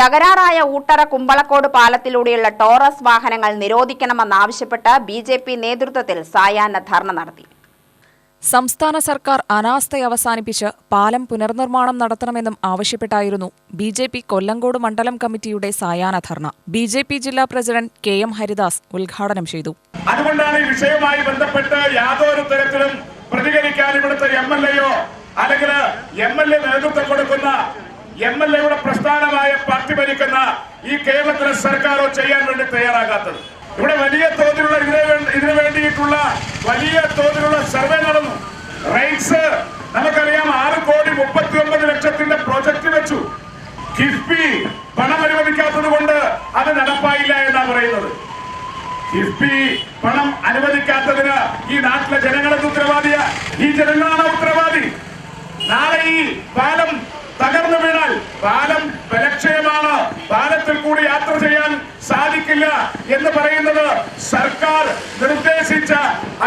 തകരാറായ ഊട്ടറ Kumbalakode പാലത്തിലൂടെയുള്ള Taurus വാഹനങ്ങൾ നിരോധിക്കണമെന്നാവശ്യപ്പെട്ട് B J P നേതൃത്വത്തിൽ സായാഹ്ന ധർണ നടത്തി. സംസ്ഥാന സർക്കാർ അനാസ്ഥ അവസാനിപ്പിച്ച് പാലം പുനർനിർമ്മാണം നടത്തണമെന്നും ആവശ്യപ്പെട്ടായിരുന്നു ബി ജെ പി കൊല്ലങ്കോട് മണ്ഡലം കമ്മിറ്റിയുടെ സായാഹ്ന ധർണ. ബി ജെ പി ജില്ലാ പ്രസിഡന്റ് കെ എം ഹരിദാസ് ഉദ്ഘാടനം ചെയ്തു. അതുകൊണ്ടാണ് ഈ വിഷയവുമായി ബന്ധപ്പെട്ട് യാതൊരു തരത്തിലും പ്രതികരിക്കാൻ ഇവിടുത്തെ എം എൽ എയോ അല്ലെങ്കിൽ എം എൽ എ നേതൃത്വം കൊടുക്കുന്ന എം എൽ എയുടെ പ്രസ്ഥാനമായ പാർട്ടി ഭരിക്കുന്ന ഈ കേരളത്തിലെ സർക്കാരോ ചെയ്യാൻ വേണ്ടി തയ്യാറാകാത്തത്. ഇവിടെ വലിയ തോതിലുള്ള ഇതിനു വേണ്ടിയിട്ടുള്ള വലിയ തോതിലുള്ള സർവേ നടന്നു. റൈറ്റ്സ് നമുക്കറിയാം ആറ് കോടി മുപ്പത്തി ഒമ്പത് ലക്ഷത്തിന്റെ പ്രൊജക്ട് വെച്ചു. കിഫ്ബി പണം അനുവദിക്കാത്തത് കൊണ്ട് അത് നടപ്പായില്ല എന്നാണ് പറയുന്നത്. കിഫ്ബി പണം അനുവദിക്കാത്തതിന് ഈ നാട്ടിലെ ജനങ്ങളെ ഉത്തരവാദിയ? ഈ ജനങ്ങളാണ് ഉത്തരവാദി? നാളെ ഈ പാലം തകർന്നു വീണാൽ പാലം ബലക്ഷയമാണ്. പാലത്തിൽ കൂടി യാത്ര ചെയ്യാൻ സാധിക്കില്ല എന്ന് പറയുന്നത് സർക്കാർ നിർദ്ദേശിച്ച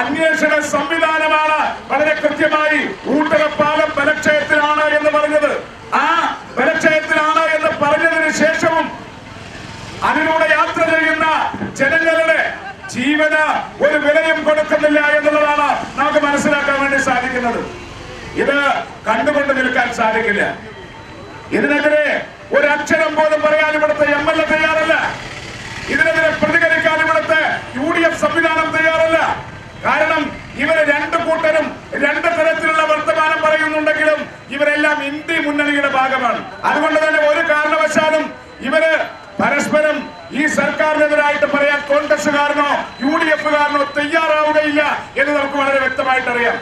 അന്വേഷണ സംവിധാനമാണ്. വളരെ കൃത്യമായി ഊട്ടക പാലം ബലക്ഷയത്തിലാണ് എന്ന് പറഞ്ഞത്. ആ ബലക്ഷയത്തിലാണ് എന്ന് പറഞ്ഞതിന് ശേഷവും അതിലൂടെ യാത്ര ചെയ്യുന്ന ജനങ്ങളുടെ ജീവന് ഒരു വിലയും കൊടുക്കുന്നില്ല എന്നുള്ളതാണ് നമുക്ക് മനസ്സിലാക്കാൻ വേണ്ടി സാധിക്കുന്നത്. ഇത് കണ്ടുകൊണ്ട് നിൽക്കാൻ സാധിക്കില്ല. ഇതിനെതിരെ ഒരു അക്ഷരം പോലും പറയാൻ ഇവിടുത്തെ എം എൽ എ തയ്യാറല്ല. ഇതിനെതിരെ പ്രതികരിക്കാൻ ഇവിടുത്തെ യു ഡി എഫ് സംവിധാനം തയ്യാറല്ല. കാരണം ഇവർ രണ്ട് കൂട്ടരും രണ്ട് തരത്തിലുള്ള വർത്തമാനം പറയുന്നുണ്ടെങ്കിലും ഇവരെല്ലാം ഇന്ത്യ മുന്നണിയുടെ ഭാഗമാണ്. അതുകൊണ്ട് തന്നെ ഒരു കാരണവശാലും ഇവർ പരസ്പരം ഈ സർക്കാരിനെതിരായിട്ട് പറയാൻ കോൺഗ്രസുകാരനോ യു ഡി എഫുകാരനോ തയ്യാറാവുകയില്ല എന്ന് നമുക്ക് വളരെ വ്യക്തമായിട്ട് അറിയാം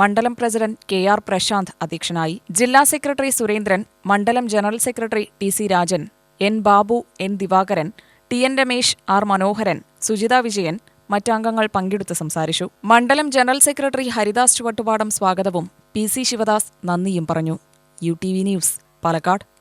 മണ്ഡലം പ്രസിഡന്റ് കെ ആർ പ്രശാന്ത് അധ്യക്ഷനായി. ജില്ലാ സെക്രട്ടറി സുരേന്ദ്രൻ മണ്ഡലം general secretary T C Rajan N Babu N Divakaran T N Ramesh R Manoharan Sujitha Vijayan മറ്റംഗങ്ങൾ പങ്കെടുത്ത് സംസാരിച്ചു. മണ്ഡലം ജനറൽ സെക്രട്ടറി ഹരിദാസ് ചുവട്ടുപാടം സ്വാഗതവും പി സി ശിവദാസ് നന്ദിയും പറഞ്ഞു. U T V news Palakkad.